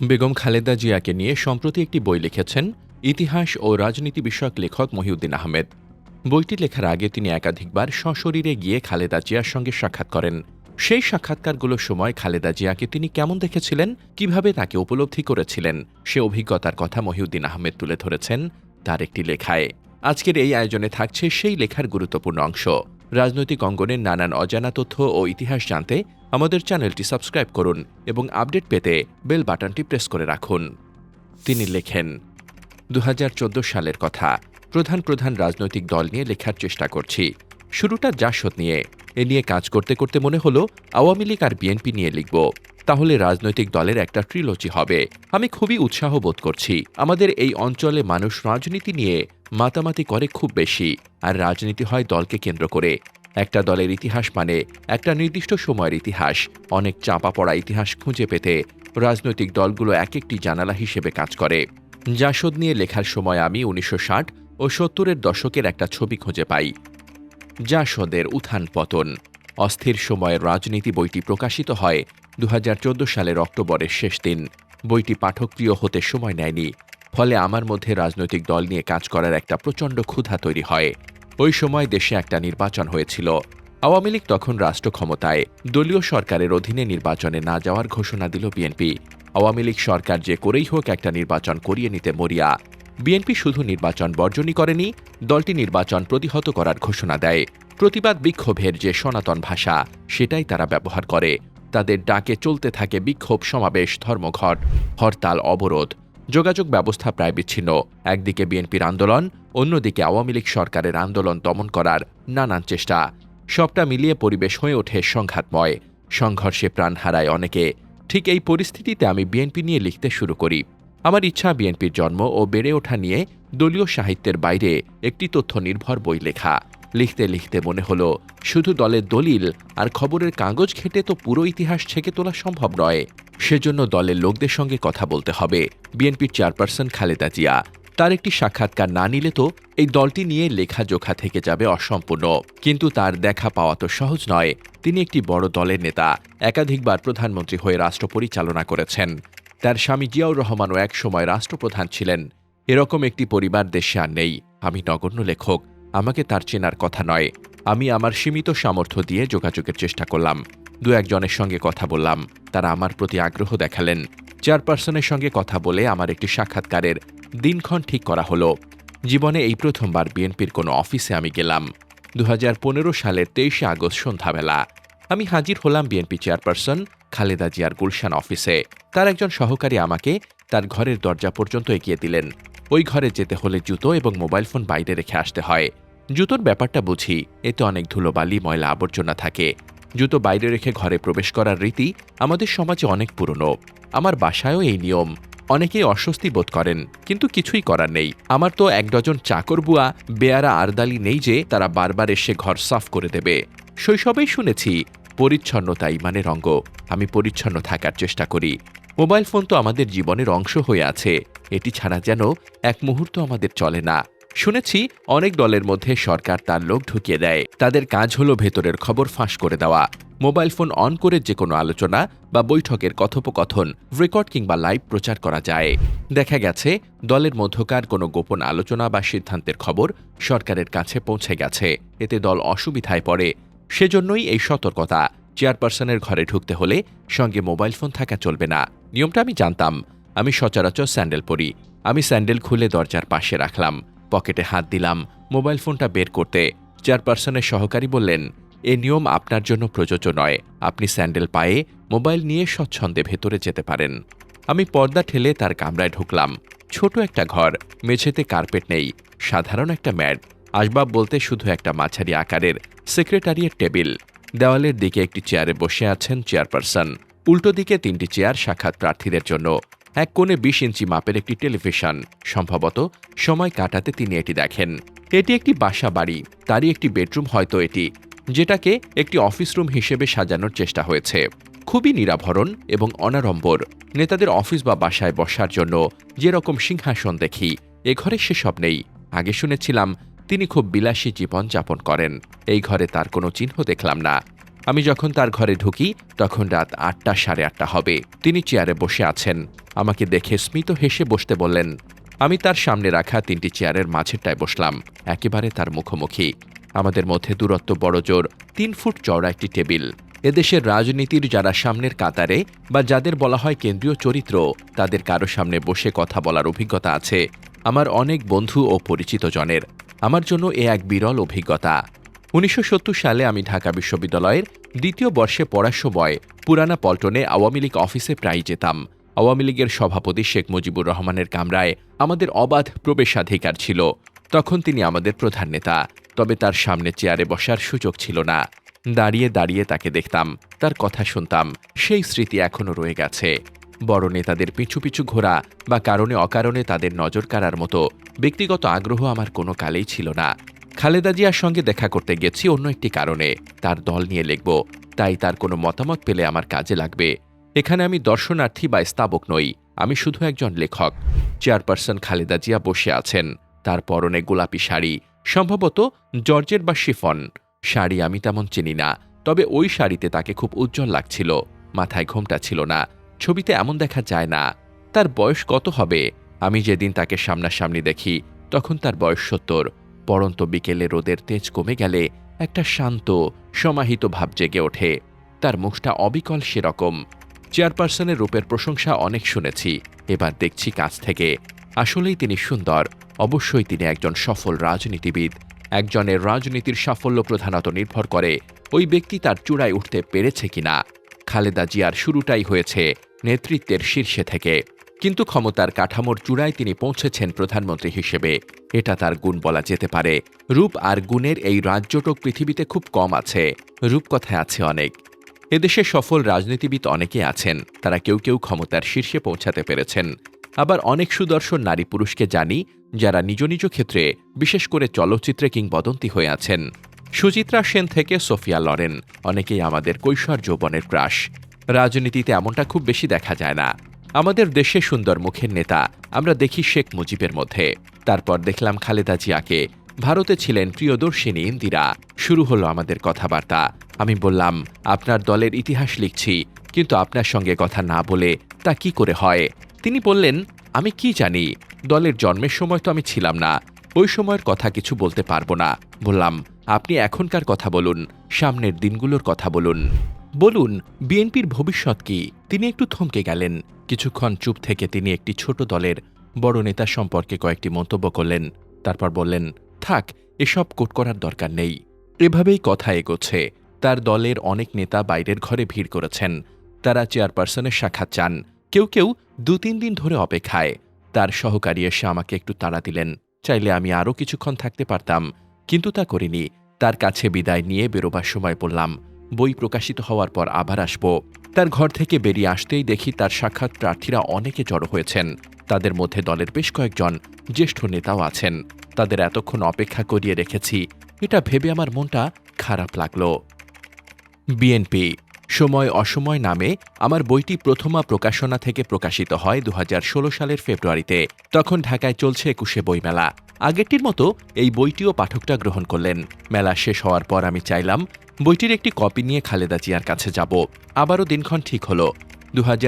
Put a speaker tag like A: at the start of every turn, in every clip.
A: বেগম খালেদা জিয়াকে নিয়ে সম্প্রতি একটি বই লিখেছেন ইতিহাস ও রাজনীতি বিষয়ক লেখক মহিউদ্দিন আহমেদ। বইটি লেখার আগে তিনি একাধিকবার সশরীরে গিয়ে খালেদা জিয়ার সঙ্গে সাক্ষাৎ করেন। সেই সাক্ষাৎকারগুলোর সময় খালেদা জিয়াকে তিনি কেমন দেখেছিলেন, কীভাবে তাকে উপলব্ধি করেছিলেন, সে অভিজ্ঞতার কথা মহিউদ্দিন আহমেদ তুলে ধরেছেন তার একটি লেখায়। আজকের এই আয়োজনে থাকছে সেই লেখার গুরুত্বপূর্ণ অংশ। রাজনৈতিক অঙ্গনের নানান অজানা তথ্য ও ইতিহাস জানতে আমাদের চ্যানেলটি সাবস্ক্রাইব করুন এবং আপডেট পেতে বেল বাটনটি প্রেস করে রাখুন। তিনি লেখেন দু হাজার চোদ্দ সালের কথা। প্রধান প্রধান রাজনৈতিক দল নিয়ে লেখার চেষ্টা করছি। শুরুটা জাসদ নিয়ে। এ নিয়ে কাজ করতে করতে মনে হলো আওয়ামী লীগ আর বিএনপি নিয়ে লিখব। তাহলে রাজনৈতিক দলের একটা ট্রিলজি হবে। আমি খুবই উৎসাহ বোধ করছি। আমাদের এই অঞ্চলে মানুষ রাজনীতি নিয়ে মাতামাতি করে খুব বেশি, আর রাজনীতি হয় দলকে কেন্দ্র করে। একটা দলের ইতিহাস মানে একটা নির্দিষ্ট সময়ের ইতিহাস, অনেক চাপা পড়া ইতিহাস খুঁজে পেতে রাজনৈতিক দলগুলো এক একটি জানালা হিসেবে কাজ করে। জাসদ নিয়ে লেখার সময় আমি উনিশশো ষাট ও সত্তরের দশকের একটা ছবি খুঁজে পাই। জাসদের উত্থান পতন। অস্থির সময়ের রাজনীতি বইটি প্রকাশিত হয় দু হাজার চোদ্দ সালের অক্টোবরের শেষ দিন। বইটি পাঠকপ্রিয় হতে সময় নেয়নি, ফলে আমার মধ্যে রাজনৈতিক দল নিয়ে কাজ করার একটা প্রচণ্ড ক্ষুধা তৈরি হয়। ওই সময় দেশে একটা নির্বাচন হয়েছিল। আওয়ামী লীগ তখন রাষ্ট্র ক্ষমতায়, দলীয় সরকারের অধীনে নির্বাচনে না যাওয়ার ঘোষণা দিল বিএনপি। আওয়ামী লীগ সরকার যে করেই হোক একটা নির্বাচন করিয়ে নিতে মরিয়া। বিএনপি শুধু নির্বাচন বর্জনই করেনি, দলটি নির্বাচন প্রতিহত করার ঘোষণা দেয়। প্রতিবাদ বিক্ষোভের যে সনাতন ভাষা, সেটাই তারা ব্যবহার করে। তাদের ডাকে চলতে থাকে বিক্ষোভ সমাবেশ, ধর্মঘট, হরতাল, অবরোধ। যোগাযোগ ব্যবস্থা প্রায় বিচ্ছিন্ন। একদিকে বিএনপির আন্দোলন, অন্যদিকে আওয়ামী লীগ সরকারের আন্দোলন দমন করার নানান চেষ্টা। সবটা মিলিয়ে পরিবেশ হয়ে ওঠে সংঘাতময়। সংঘর্ষে প্রাণ হারায় অনেকে। ঠিক এই পরিস্থিতিতে আমি বিএনপি নিয়ে লিখতে শুরু করি। আমার ইচ্ছা বিএনপির জন্ম ও বেড়ে ওঠা নিয়ে দলীয় সাহিত্যের বাইরে একটি তথ্য নির্ভর বই লেখা। লিখতে লিখতে মনে হলো, শুধু দলের দলিল আর খবরের কাগজ ঘেঁটে তো পুরো ইতিহাস ছেঁকে তোলা সম্ভব নয়। সেজন্য দলের লোকদের সঙ্গে কথা বলতে হবে, বিএনপির চেয়ারপারসন খালেদা জিয়া। তার একটি সাক্ষাৎকার না নিলে তো এই দলটি নিয়ে লেখাজোখা থেকে যাবে অসম্পূর্ণ। কিন্তু তার দেখা পাওয়া তো সহজ নয়। তিনি একটি বড় দলের নেতা, একাধিকবার প্রধানমন্ত্রী হয়ে রাষ্ট্র পরিচালনা করেছেন। তার স্বামী জিয়াউর রহমানও এক সময় রাষ্ট্রপ্রধান ছিলেন। এরকম একটি পরিবার দেশে আর নেই। আমি নগণ্য লেখক। আমাকে তার চেনার কথা নয়। আমি আমার সীমিত সামর্থ্য দিয়ে যোগাযোগের চেষ্টা করলাম। দু একজনের সঙ্গে কথা বললাম। তারা আমার প্রতি আগ্রহ দেখালেন। চেয়ারপারসনের সঙ্গে কথা বলে আমার একটি সাক্ষাৎকারের দিনক্ষণ ঠিক করা হলো। জীবনে এই প্রথমবার বিএনপির কোনো অফিসে আমি গেলাম। দু হাজার পনেরো সালের তেইশে আগস্ট সন্ধ্যাবেলা। আমি হাজির হলাম বিএনপি চেয়ারপারসন খালেদা জিয়ার গুলশান অফিসে। তার একজন সহকারী আমাকে তার ঘরের দরজা পর্যন্ত এগিয়ে দিলেন। ওই ঘরে যেতে হলে জুতো এবং মোবাইল ফোন বাইরে রেখে আসতে হয়। জুতোর ব্যাপারটা বুঝি, এতে অনেক ধুলোবালি, ময়লা আবর্জনা থাকে। জুতো বাইরে রেখে ঘরে প্রবেশ করার রীতি আমাদের সমাজে অনেক পুরনো। আমার বাসায়ও এই নিয়ম। অনেকেই অস্বস্তি বোধ করেন, কিন্তু কিছুই করার নেই। আমার তো এক ডজন চাকর বুয়া, বেয়ারা আরদালি নেই যে তারা বারবার এসে ঘর সাফ করে দেবে। শৈশবেই শুনেছি, পরিচ্ছন্নতাই মানে অঙ্গ আমি পরিচ্ছন্ন থাকার চেষ্টা করি। মোবাইল ফোন তো আমাদের জীবনের অংশ হয়ে আছে। এটি ছাড়া যেন এক মুহূর্ত আমাদের চলে না। শুনেছি অনেক দলের মধ্যে সরকার তার লোক ঢুকিয়ে দেয়। তাদের কাজ হলো ভেতরের খবর ফাঁস করে দেওয়া। মোবাইল ফোন অন করে যে কোনো আলোচনা বা বৈঠকের কথোপকথন, রেকর্ড কিংবা লাইভ প্রচার করা যায়। দেখা গেছে, দলের মধ্যকার কোনো গোপন আলোচনা বা সিদ্ধান্তের খবর সরকারের কাছে পৌঁছে গেছে। এতে দল অসুবিধায় পড়ে। সেজন্যই এই সতর্কতা, চেয়ারপারসনের ঘরে ঢুকতে হলে সঙ্গে মোবাইল ফোন থাকা চলবে না। নিয়মটা আমি জানতাম। আমি সচরাচর স্যান্ডেল পরি। আমি স্যান্ডেল খুলে দরজার পাশে রাখলাম। পকেটে হাত দিলাম মোবাইল ফোনটা বের করতে। চেয়ারপারসনের সহকারী বললেন, এ নিয়ম আপনার জন্য প্রযোজ্য নয়। আপনি স্যান্ডেল পায়ে মোবাইল নিয়ে স্বচ্ছন্দে ভেতরে যেতে পারেন। আমি পর্দা ঠেলে তার কামরায় ঢুকলাম। ছোট একটা ঘর, মেঝেতে কার্পেট নেই, সাধারণ একটা ম্যাট, আসবাব বলতে শুধু একটা মাঝারি আকারের সেক্রেটারিয়েট টেবিল। দেওয়ালের দিকে একটি চেয়ারে বসে আছেন চেয়ারপারসন। উল্টো দিকে তিনটি চেয়ার সাক্ষাৎ প্রার্থীদের জন্য। এক কোণে বিশ ইঞ্চি মাপের একটি টেলিভিশন। সম্ভবত সময় কাটাতে তিনি এটি দেখেন। এটি একটি বাসা বাড়ি, তারই একটি বেডরুম হয়তো এটি, যেটাকে একটি অফিস রুম হিসেবে সাজানোর চেষ্টা হয়েছে। খুবই নিরাভরণ এবং অনাড়ম্বর। নেতাদের অফিস বা বাসায় বসার জন্য যেরকম সিংহাসন দেখি, এ ঘরে সেসব নেই। আগে শুনেছিলাম, তিনি খুব বিলাসী জীবন যাপন করেন। এই ঘরে তার কোনো চিহ্ন দেখলাম না। আমি যখন তার ঘরে ঢুকি, তখন রাত আটটা সাড়ে আটটা হবে। তিনি চেয়ারে বসে আছেন। আমাকে দেখে স্মিত হেসে বসতে বললেন, আমি তার সামনে রাখা তিনটি চেয়ারের মাঝেরটায় বসলাম। একেবারে তার মুখোমুখি। আমাদের মধ্যে দূরত্ব বড় জোর, তিন ফুট চওড়া একটি টেবিল। এদেশের রাজনীতির যারা সামনের কাতারে বা যাদের বলা হয় কেন্দ্রীয় চরিত্র, তাদের কারও সামনে বসে কথা বলার অভিজ্ঞতা আছে। আমার অনেক বন্ধু ও পরিচিত জনের আমার জন্য এ এক বিরল অভিজ্ঞতা। উনিশশো সত্তর সালে আমি ঢাকা বিশ্ববিদ্যালয়ের দ্বিতীয় বর্ষে পড়ার সময় পুরানা পল্টনে আওয়ামী লীগ অফিসে প্রায় যেতাম। আওয়ামী লীগের সভাপতি শেখ মুজিবুর রহমানের কামরায় আমাদের অবাধ প্রবেশাধিকার ছিল। তখন তিনি আমাদের প্রধান নেতা, তবে তার সামনে চেয়ারে বসার সুযোগ ছিল না। দাঁড়িয়ে দাঁড়িয়ে তাকে দেখতাম, তার কথা শুনতাম, সেই স্মৃতি এখনও রয়ে গেছে। বড় নেতাদের পিছু পিছু ঘোরা বা কারণে অকারণে তাদের নজর কাড়ার মতো ব্যক্তিগত আগ্রহ আমার কোনো কালেই ছিল না। খালেদা জিয়ার সঙ্গে দেখা করতে গেছি অন্য একটি কারণে। তার দল নিয়ে লিখব, তাই তার কোনো মতামত পেলে আমার কাজে লাগবে। এখানে আমি দর্শনার্থী বা স্তাবক নই, আমি শুধু একজন লেখক। চেয়ারপারসন খালেদা জিয়া বসে আছেন। তার পরনে গোলাপি শাড়ি, সম্ভবত জর্জের বা শিফন। শাড়ি আমি তেমন চিনি না, তবে ওই শাড়িতে তাকে খুব উজ্জ্বল লাগছিল। মাথায় ঘোমটা ছিল না, ছবিতে এমন দেখা যায় না। তার বয়স কত হবে? আমি যেদিন তাকে সামনাসামনি দেখি, তখন তার বয়স সত্তর। পরন্ত বিকেলে রোদের তেজ কমে গেলে একটা শান্ত, সমাহিত ভাব জেগে ওঠে। তার মুখটা অবিকল সেরকম। চেয়ারপারসনের রূপের প্রশংসা অনেক শুনেছি। এবার দেখছি কাছ থেকে। আসলেই তিনি সুন্দর। অবশ্যই তিনি একজন সফল রাজনীতিবিদ। একজনের রাজনীতির সাফল্য প্রধানত নির্ভর করে ওই ব্যক্তি তার চূড়ায় উঠতে পেরেছে কিনা। খালেদা জিয়ার শুরুটাই হয়েছে নেতৃত্বের শীর্ষে থেকে। কিন্তু ক্ষমতার কাঠামোর চূড়ায় তিনি পৌঁছেছেন প্রধানমন্ত্রী হিসেবে। এটা তার গুণ বলা যেতে পারে। রূপ আর গুণের এই রাজ্যটক পৃথিবীতে খুব কম আছে। রূপকথায় আছে অনেক। এদেশে সফল রাজনীতিবিদ অনেকে আছেন। তারা কেউ কেউ ক্ষমতার শীর্ষে পৌঁছাতে পেরেছেন। আবার অনেক সুদর্শন নারী পুরুষকে জানি, যারা নিজ নিজ ক্ষেত্রে, বিশেষ করে চলচ্চিত্রে কিংবদন্তি হয়ে আছেন। সুচিত্রা সেন থেকে সোফিয়া লরেন। অনেকেই আমাদের কৈশোর যৌবনের ক্রাশ। রাজনীতিতে এমনটা খুব বেশি দেখা যায় না। আমাদের দেশে সুন্দর মুখের নেতা। আমরা দেখি শেখ মুজিবের মধ্যে। তারপর দেখলাম খালেদা জিয়াকে। ভারতে ছিলেন প্রিয়দর্শিনী ইন্দিরা। শুরু হলো আমাদের কথাবার্তা। আমি বললাম, আপনার দলের ইতিহাস লিখছি, কিন্তু আপনার সঙ্গে কথা না বলে তা কি করে হয়? তিনি বললেন, আমি কি জানি? দলের জন্মের সময় তো আমি ছিলাম না। ওই সময়ের কথা কিছু বলতে পারব না। বললাম, আপনি এখনকার কথা বলুন, সামনের দিনগুলোর কথা বলুন। বলুন, বিএনপির ভবিষ্যৎ কি? তিনি একটু থমকে গেলেন। কিছুক্ষণ চুপ থেকে তিনি একটি ছোট দলের বড় নেতা সম্পর্কে কয়েকটি মন্তব্য করলেন। তারপর বললেন, থাক, এসব কোট করার দরকার নেই। এভাবেই কথা এগোচ্ছে। তার দলের অনেক নেতা বাইরের ঘরে ভিড় করেছেন। তারা চেয়ারপারসনের সাক্ষাৎ চান। কেউ কেউ দু তিন দিন ধরে অপেক্ষায়। তার সহকারী এসে আমাকে একটু তাড়া দিলেন। চাইলে আমি আরও কিছুক্ষণ থাকতে পারতাম। কিন্তু তা করিনি। তার কাছে বিদায় নিয়ে বেরোবার সময় বললাম বই প্রকাশিত হওয়ার পর আবার আসব। তার ঘর থেকে বেরিয়ে আসতেই দেখি তার সাক্ষাৎ প্রার্থীরা অনেকে জড়ো হয়েছেন। তাদের মধ্যে দলের বেশ কয়েকজন জ্যেষ্ঠ নেতাও আছেন। তাদের এতক্ষণ অপেক্ষা করিয়ে রেখেছি। এটা ভেবে আমার মনটা খারাপ লাগল। বিএনপি সময় অসময় নামে আমার বইটি প্রথমা প্রকাশনা থেকে প্রকাশিত হয় দু হাজার ষোলো সালের ফেব্রুয়ারিতে। তখন ঢাকায় চলছে একুশে বইমেলা। আগেরটির মতো এই বইটিও পাঠকটা গ্রহণ করলেন। মেলা শেষ হওয়ার পর আমি চাইলাম, বইটির একটি কপি নিয়ে খালেদা জিয়ার কাছে যাব। আবারও দিনক্ষণ ঠিক হলো।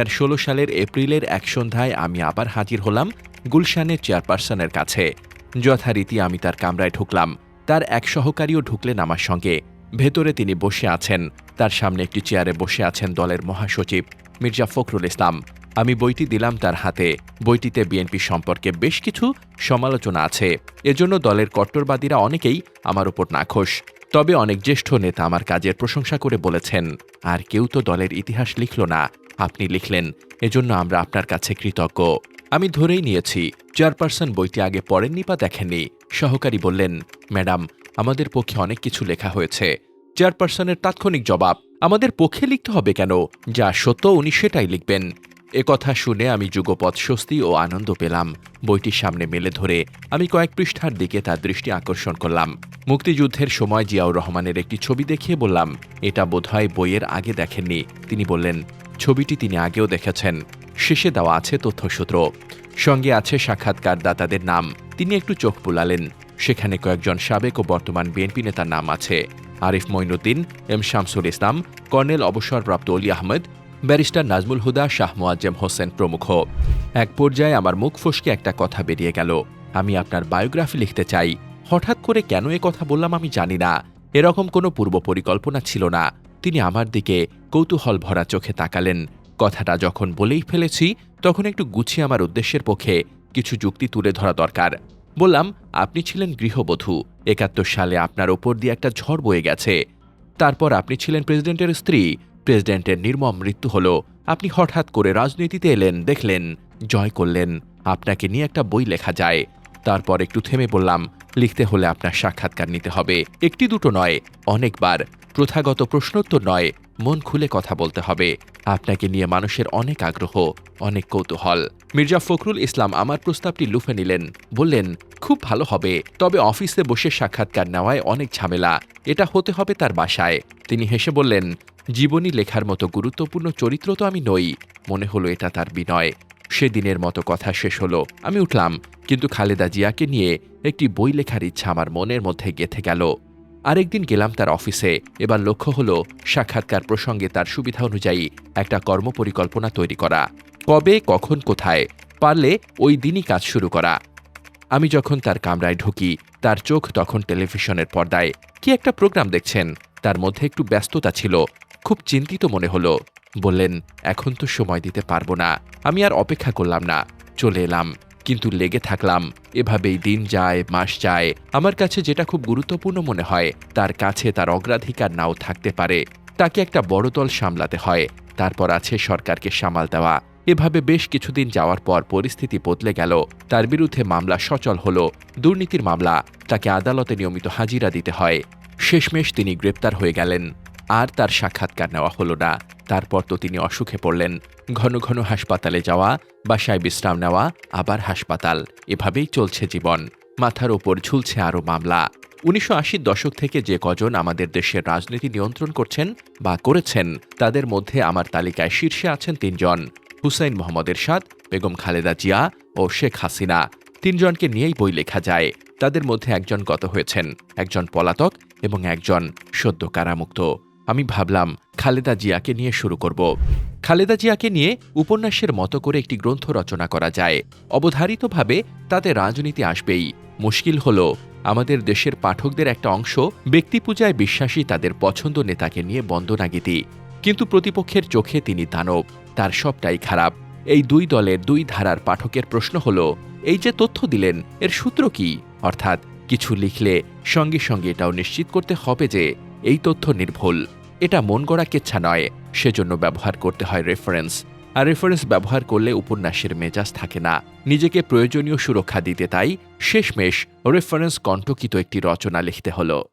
A: ষোলো সালের এপ্রিলের এক সন্ধ্যায় আমি আবার হাজির হলাম গুলশানের চেয়ারপারসনের কাছে। যথারীতি আমি তার কামরায় ঢুকলাম। তার এক সহকারীও ঢুকলেন আমার সঙ্গে। ভেতরে তিনি বসে আছেন। তার সামনে একটি চেয়ারে বসে আছেন দলের মহাসচিব, মির্জা ফখরুল ইসলাম। আমি বইটি দিলাম তার হাতে। বইটিতে বিএনপি সম্পর্কে বেশ কিছু সমালোচনা আছে। এজন্য দলের কট্টরবাদীরা অনেকেই আমার উপর নাখোশ। তবে অনেক জ্যেষ্ঠ নেতা আমার কাজের প্রশংসা করে বলেছেন, আর কেউ তো দলের ইতিহাস লিখল না। আপনি লিখলেন। এজন্য আমরা আপনার কাছে কৃতজ্ঞ। আমি ধরেই নিয়েছি। চেয়ারপারসন বইটি আগে পড়েননি বা দেখেননি। সহকারী বললেন, ম্যাডাম আমাদের পক্ষে অনেক কিছু লেখা হয়েছে। চেয়ারপারসনের তাৎক্ষণিক জবাব, আমাদের পক্ষে লিখতে হবে কেন? যা সত্য উনি সেটাই লিখবেন। একথা শুনে আমি যুগপৎ স্বস্তি ও আনন্দ পেলাম। বইটির সামনে মেলে ধরে আমি কয়েক পৃষ্ঠার দিকে তার দৃষ্টি আকর্ষণ করলাম। মুক্তিযুদ্ধের সময় জিয়াউর রহমানের একটি ছবি দেখিয়ে বললাম, এটা বোধহয় বইয়ের আগে দেখেননি। তিনি বললেন, ছবিটি তিনি আগেও দেখেছেন। শেষে দেওয়া আছে তথ্যসূত্র। সঙ্গে আছে সাক্ষাৎকারদাতাদের নাম। তিনি একটু চোখ বুলালেন। সেখানে কয়েকজন সাবেক ও বর্তমান বিএনপি নেতার নাম আছে। আরিফ মঈনুদ্দিন এম শামসুল ইসলাম, কর্নেল অবসরপ্রাপ্ত অলি আহমেদ, ব্যারিস্টার নাজমুল হুদা, শাহ মোয়াজ্জেম হোসেন প্রমুখ। এক পর্যায়ে আমার মুখ ফসকে একটা কথা বেরিয়ে গেল। আমি আপনার বায়োগ্রাফি লিখতে চাই। হঠাৎ করে কেন এ কথা বললাম আমি জানি না। এরকম কোনো পূর্ব পরিকল্পনা ছিল না। তিনি আমার দিকে কৌতূহল ভরা চোখে তাকালেন। কথাটা যখন বলেই ফেলেছি, তখন একটু গুছিয়ে আমার উদ্দেশ্যের পক্ষে কিছু যুক্তি তুলে ধরা দরকার। বললাম, আপনি ছিলেন গৃহবধূ। একাত্তর সালে আপনার ওপর দিয়ে একটা ঝড় বয়ে গেছে। তারপর আপনি ছিলেন প্রেসিডেন্টের স্ত্রী। প্রেসিডেন্টের নির্মম মৃত্যু হলো। আপনি হঠাৎ করে রাজনীতিতে এলেন, দেখলেন, জয় করলেন। আপনাকে নিয়ে একটা বই লেখা যায়। তারপর একটু থেমে বললাম, লিখতে হলে আপনার সাক্ষাৎকার নিতে হবে। একটি দুটো নয়, অনেকবার। প্রথাগত প্রশ্নোত্তর নয় মন খুলে কথা বলতে হবে। আপনাকে নিয়ে মানুষের অনেক আগ্রহ, অনেক কৌতূহল। মির্জা ফখরুল ইসলাম আমার প্রস্তাবটি লুফে নিলেন। বললেন, খুব ভালো হবে, তবে অফিসে বসে সাক্ষাৎকার নেওয়ায় অনেক ঝামেলা। এটা হতে হবে তার বাসায়। তিনি হেসে বললেন, জীবনী লেখার মতো গুরুত্বপূর্ণ চরিত্র তো আমি নই। মনে হলো এটা তার বিনয়। সেদিনের মতো কথা শেষ হলো। আমি উঠলাম, কিন্তু খালেদা জিয়াকে নিয়ে একটি বই লেখার ইচ্ছা আমার মনের মধ্যে গেথে গেল। আরেকদিন গেলাম তার অফিসে। এবার লক্ষ্য হলো সাক্ষাৎকার প্রসঙ্গে তার সুবিধা অনুযায়ী একটা কর্মপরিকল্পনা তৈরি করা। কবে, কখন, কোথায়, পারলে ওই দিনই কাজ শুরু করা। আমি যখন তার কামরায় ঢুকি, তার চোখ তখন টেলিভিশনের পর্দায়। কি একটা প্রোগ্রাম দেখছেন? তার মধ্যে একটু ব্যস্ততা ছিল। খুব চিন্তিত মনে হলো। বললেন, এখন তো সময় দিতে পারব না। আমি আর অপেক্ষা করলাম না। চলে এলাম। কিন্তু লেগে থাকলাম। এভাবেই দিন যায়, মাস যায়। আমার কাছে যেটা খুব গুরুত্বপূর্ণ মনে হয়, তার কাছে তার অগ্রাধিকার নাও থাকতে পারে। তাকে একটা বড় দল সামলাতে হয়। তারপর আছে সরকারকে সামাল দেওয়া। এভাবে বেশ কিছুদিন যাওয়ার পর পরিস্থিতি বদলে গেল। তার বিরুদ্ধে মামলা সচল হল। দুর্নীতির মামলা। তাকে আদালতে নিয়মিত হাজিরা দিতে হয়। শেষমেশ তিনি গ্রেপ্তার হয়ে গেলেন। আর তার সাক্ষাৎকার নেওয়া হলো না। তারপর তো তিনি অসুখে পড়লেন। ঘন ঘন হাসপাতালে যাওয়া, বাসায় বিশ্রাম নেওয়া, আবার হাসপাতাল। এভাবেই চলছে জীবন। মাথার ওপর ঝুলছে আরও মামলা। উনিশশো আশির দশক থেকে যে কজন আমাদের দেশের রাজনীতি নিয়ন্ত্রণ করছেন বা করেছেন, তাদের মধ্যে আমার তালিকায় শীর্ষে আছেন তিনজন। হুসাইন মোহাম্মদ এরশাদ, বেগম খালেদা জিয়া ও শেখ হাসিনা। তিনজনকে নিয়েই বই লেখা যায়। তাদের মধ্যে একজন গত হয়েছেন, একজন পলাতক এবং একজন সদ্য কারামুক্ত। আমি ভাবলাম খালেদা জিয়াকে নিয়ে শুরু করব। খালেদা জিয়াকে নিয়ে উপন্যাসের মতো করে একটি গ্রন্থ রচনা করা যায়। অবধারিতভাবে তাতে রাজনীতি আসবেই। মুশকিল হল, আমাদের দেশের পাঠকদের একটা অংশ ব্যক্তিপূজায় বিশ্বাসী তাদের পছন্দ নেতাকে নিয়ে বন্দনাগীতি। কিন্তু প্রতিপক্ষের চোখে তিনি দানব, তার সবটাই খারাপ। এই দুই দলের দুই ধারার পাঠকের প্রশ্ন হল, এই যে তথ্য দিলেন, এর সূত্র কি? অর্থাৎ কিছু লিখলে সঙ্গে সঙ্গে এটাও নিশ্চিত করতে হবে যে, এই তথ্য নির্ভুল। এটা মন গড়া কেচ্ছা নয়, সেজন্য ব্যবহার করতে হয় রেফারেন্স আর রেফারেন্স ব্যবহার করলে উপন্যাসের মেজাজ থাকে না। নিজেকে প্রয়োজনীয় সুরক্ষা দিতে তাই শেষমেশ রেফারেন্স কণ্ঠকিত একটি রচনা লিখতে হলো।